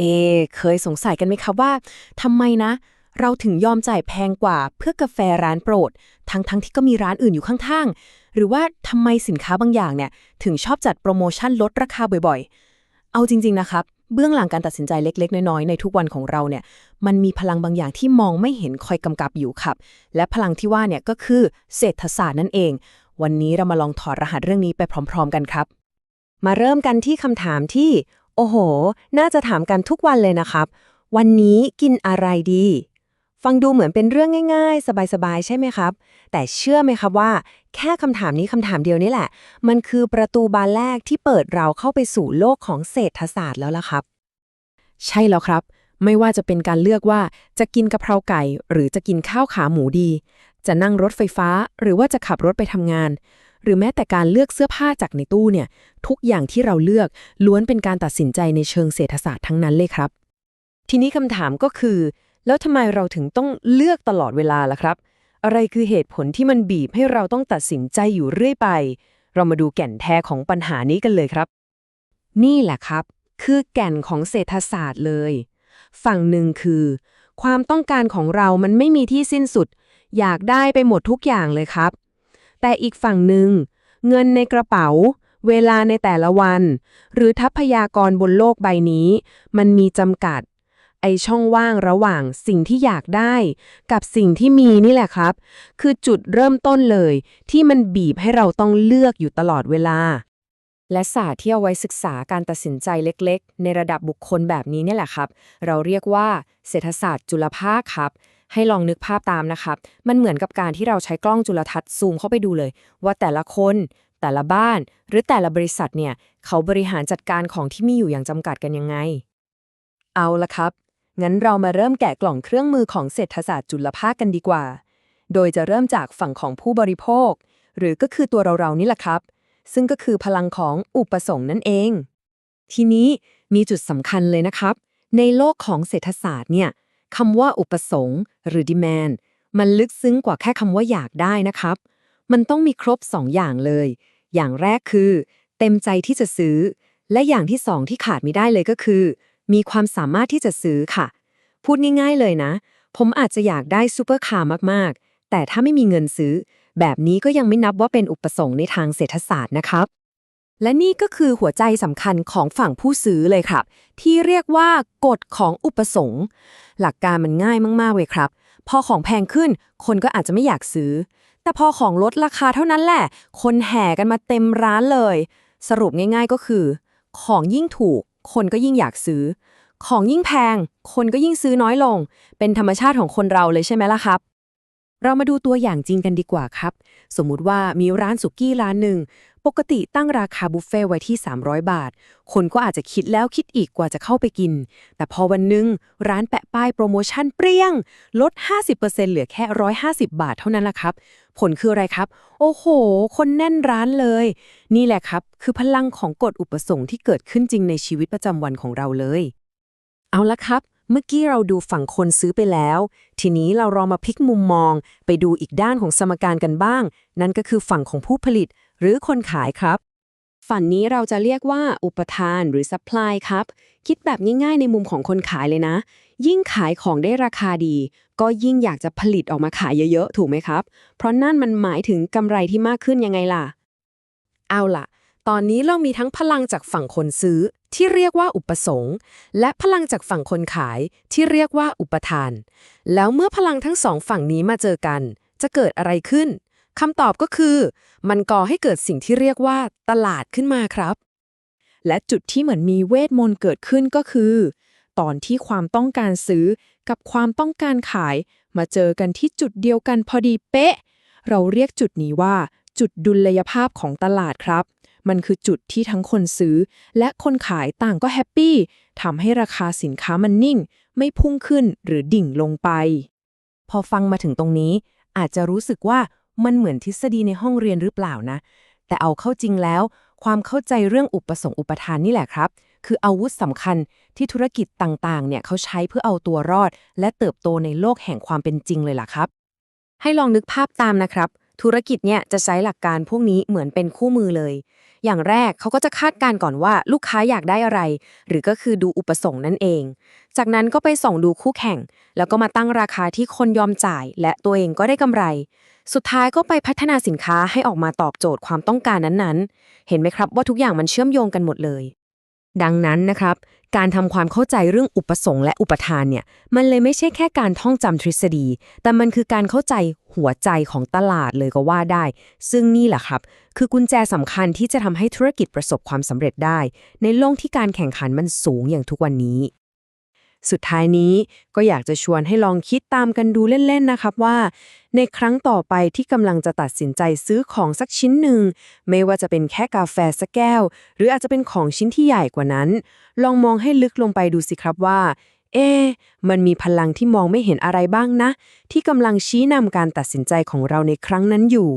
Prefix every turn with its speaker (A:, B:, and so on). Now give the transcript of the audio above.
A: เอ เคยสงสัยกันไหมคะว่าทำไมนะ เราถึงยอมจ่ายแพงกว่าเพื่อกาแฟร้านโปรด ทั้งๆทที่ก็มีร้านอื่นอยู่ข้างๆ หรือว่าทำไมสินค้าบางอย่างเนี่ย ถึงชอบจัดโปรโมชั่นลดราคาบ่อยๆ เอาจริง ๆ นะครับ เบื้องหลังการตัดสินใจเล็ก ๆ น้อยๆ ในทุกวันของเราเนี่ย มันมีพลังบางอย่างที่มองไม่เห็นคอยกำกับอยู่ครับ และพลังที่ว่าเนี่ยก็คือเศรษฐศาสตร์นั่นเอง วันนี้เรามาลองถอดรหัสเรื่องนี้ไปพร้อม ๆ กันครับ
B: มาเริ่มกันที่คำถามที่ โอ้โห น่าจะถามกันทุกวันเลยนะครับ วันนี้กินอะไรดี ฟังดูเหมือนเป็นเรื่องง่าย ๆ สบายๆ ใช่ไหมครับ แต่เชื่อไหมครับว่า แค่คำถามนี้คำถามเดียวนี่แหละ มันคือประตูบานแรกที่เปิดเราเข้าไปสู่โลกของเศรษฐศาสตร์แล้วล่ะครับ
A: ใช่แล้วครับ ไม่ว่าจะเป็นการเลือกว่าจะกินกะเพราไก่ หรือจะกินข้าวขาหมูดี จะนั่งรถไฟฟ้า หรือว่าจะขับรถไปทำงาน หรือแม้แต่การเลือกเสื้อผ้าจากในตู้เนี่ย ทุกอย่างที่เราเลือกล้วนเป็นการตัดสินใจในเชิงเศรษฐศาสตร์ทั้งนั้นเลยครับ
B: ทีนี้คำถามก็คือ แล้วทำไมเราถึงต้องเลือกตลอดเวลาล่ะครับ อะไรคือเหตุผลที่มันบีบให้เราต้องตัดสินใจอยู่เรื่อยไป เรามาดูแก่นแท้ของปัญหานี้กันเลยครับ นี่แหละครับ คือแก่นของเศรษฐศาสตร์เลย ฝั่งหนึ่งคือ ความต้องการของเรามันไม่มีที่สิ้นสุด อยากได้ไปหมดทุกอย่างเลยครับ แต่อีกฝั่งหนึ่ง เงินในกระเป๋า เวลาในแต่ละวัน หรือทรัพยากรบนโลกใบนี้ มันมีจำกัด ไอช่องว่างระหว่างสิ่งที่อยากได้ กับสิ่งที่มีนี่แหละครับ คือจุดเริ่มต้นเลย ที่มันบีบให้เราต้องเลือกอยู่ตลอดเวลา
A: และศาสตร์ที่เอาไว้ศึกษาการตัดสินใจเล็ก ๆ ในระดับบุคคลแบบนี้เนี่ยแหละครับ เราเรียกว่าเศรษฐศาสตร์จุลภาคครับ ให้ลองนึกภาพตามนะครับ มันเหมือนกับการที่เราใช้กล้องจุลทรรศน์ซูมเข้าไปดูเลย ว่าแต่ละคน แต่ละบ้าน หรือแต่ละบริษัทเนี่ย เขาบริหารจัดการของที่มีอยู่อย่างจำกัดกันยังไง
B: เอาละครับ งั้นเรามาเริ่มแกะกล่องเครื่องมือของเศรษฐศาสตร์จุลภาคกันดีกว่า โดยจะเริ่มจากฝั่งของผู้บริโภค หรือก็คือตัวเราๆนี่แหละครับ ซึ่งก็คือพลังของอุปสงค์นั่นเอง ทีนี้มีจุดสำคัญเลยนะครับ ในโลกของเศรษฐศาสตร์เนี่ย คำว่าอุปสงค์หรือ demand มันลึกซึ้งกว่าแค่คำว่าอยากได้นะครับ มันต้องมีครบสองอย่างเลย อย่างแรกคือ เต็มใจที่จะซื้อ และอย่างที่สองที่ขาดไม่ได้เลยก็คือ มีความสามารถที่จะซื้อค่ะ พูดง่ายๆเลยนะ ผมอาจจะอยากได้ซูเปอร์คาร์มากๆ แต่ถ้าไม่มีเงินซื้อ แบบนี้ก็ยังไม่นับว่าเป็นอุปสงค์ในทางเศรษฐศาสตร์นะครับ และนี่ก็คือหัวใจสำคัญของฝั่งผู้ซื้อเลยครับ ที่เรียกว่ากฎของอุปสงค์หลักการมันง่ายมากๆเลยครับ พอของแพงขึ้น คนก็อาจจะไม่อยากซื้อ แต่พอของลดราคาเท่านั้นแหละ คนแห่กันมาเต็มร้านเลย สรุปง่ายๆก็คือ ของยิ่งถูก คนก็ยิ่งอยากซื้อ ของยิ่งแพง คนก็ยิ่งซื้อน้อยลง เป็นธรรมชาติของคนเราเลยใช่ไหมล่ะครับเรามาดูตัวอย่างจริงกันดีกว่าครับ สมมุติว่ามีร้านสุกี้ร้านหนึ่ง ปกติตั้งราคาบุฟเฟ่ต์ไว้ที่ 300 บาท คนก็อาจจะคิดแล้วคิดอีกกว่าจะเข้าไปกิน แต่พอวันหนึ่งร้านแปะป้ายโปรโมชั่นเปรี้ยง ลด 50%เหลือแค่ 150 บาทเท่านั้นละครับ ผลคืออะไรครับ โอ้โห คนแน่นร้านเลย นี่แหละครับ คือพลังของกฎอุปสงค์ที่เกิดขึ้นจริงในชีวิตประจำวันของเราเลย เอาละครับ เมื่อกี้เราดูฝั่งคนซื้อไปแล้ว ทีนี้เราลองมาพลิกมุมมอง ไปดูอีกด้านของสมการกันบ้าง นั่นก็คือฝั่งของผู้ผลิต หรือคนขายครับ ฝั่งนี้เราจะเรียกว่าอุปทานหรือ supply ครับ คิดแบบง่ายๆในมุมของคนขายเลยนะ ยิ่งขายของได้ราคาดี ก็ยิ่งอยากจะผลิตออกมาขายเยอะๆ ถูกไหมครับ เพราะนั่นมันหมายถึงกำไรที่มากขึ้นยังไงล่ะ เอาล่ะ ตอนนี้เรามีทั้งพลังจากฝั่งคนซื้อที่เรียกว่าอุปสงค์และพลังจากฝั่งคนขายที่เรียกว่าอุปทาน แล้วเมื่อพลังทั้งสองฝั่งนี้มาเจอกัน จะเกิดอะไรขึ้น คำตอบก็คือ มันก่อให้เกิดสิ่งที่เรียกว่าตลาดขึ้นมาครับ และจุดที่เหมือนมีเวทมนต์เกิดขึ้นก็คือ ตอนที่ความต้องการซื้อกับความต้องการขาย มาเจอกันที่จุดเดียวกันพอดีเป๊ะ เราเรียกจุดนี้ว่า จุดดุลยภาพของตลาดครับ มันคือจุดที่ทั้งคนซื้อ และคนขายต่างก็แฮปปี้ทำให้ราคาสินค้ามันนิ่ง ไม่พุ่งขึ้นหรือดิ่งลงไป พอฟังมาถึงตรงนี้ อาจจะรู้สึกว่า มันเหมือนทฤษฎีในห้องเรียนหรือเปล่านะ แต่เอาเข้าจริงแล้ว ความเข้าใจเรื่องอุปสงค์อุปทานนี่แหละครับ คืออาวุธสำคัญที่ธุรกิจต่างๆ เนี่ยเขาใช้เพื่อเอาตัวรอด และเติบโตในโลกแห่งความเป็นจริงเลยล่ะครับ ให้ลองนึกภาพตามนะครับ
A: ธุรกิจเนี่ยจะใช้หลักการพวกนี้เหมือนเป็นคู่มือเลย อย่างแรกเขาก็จะคาดการณ์ก่อนว่าลูกค้าอยากได้อะไร หรือก็คือดูอุปสงค์นั่นเอง จากนั้นก็ไปส่องดูคู่แข่ง แล้วก็มาตั้งราคาที่คนยอมจ่าย และตัวเองก็ได้กำไร สุดท้ายก็ไปพัฒนาสินค้าให้ออกมาตอบโจทย์ความต้องการนั้นๆ เห็นไหมครับว่าทุกอย่างมันเชื่อมโยงกันหมดเลย ดังนั้นนะครับ การทำความเข้าใจเรื่องอุปสงค์และอุปทานเนี่ย มันเลยไม่ใช่แค่การท่องจำทฤษฎี แต่มันคือการเข้าใจหัวใจของตลาดเลยก็ว่าได้ ซึ่งนี่แหละครับ คือกุญแจสำคัญที่จะทำให้ธุรกิจประสบความสำเร็จได้ ในโลกที่การแข่งขันมันสูงอย่างทุกวันนี้ สุดท้ายนี้ก็อยากจะชวนให้ลองคิดตามกันดูเล่นๆนะครับว่า ในครั้งต่อไปที่กำลังจะตัดสินใจซื้อของสักชิ้นหนึ่ง ไม่ว่าจะเป็นแค่กาแฟสักแก้ว หรืออาจจะเป็นของชิ้นที่ใหญ่กว่านั้น ลองมองให้ลึกลงไปดูสิครับว่า เอ๊มันมีพลังที่มองไม่เห็นอะไรบ้างนะ ที่กำลังชี้นำการตัดสินใจของเราในครั้งนั้นอยู่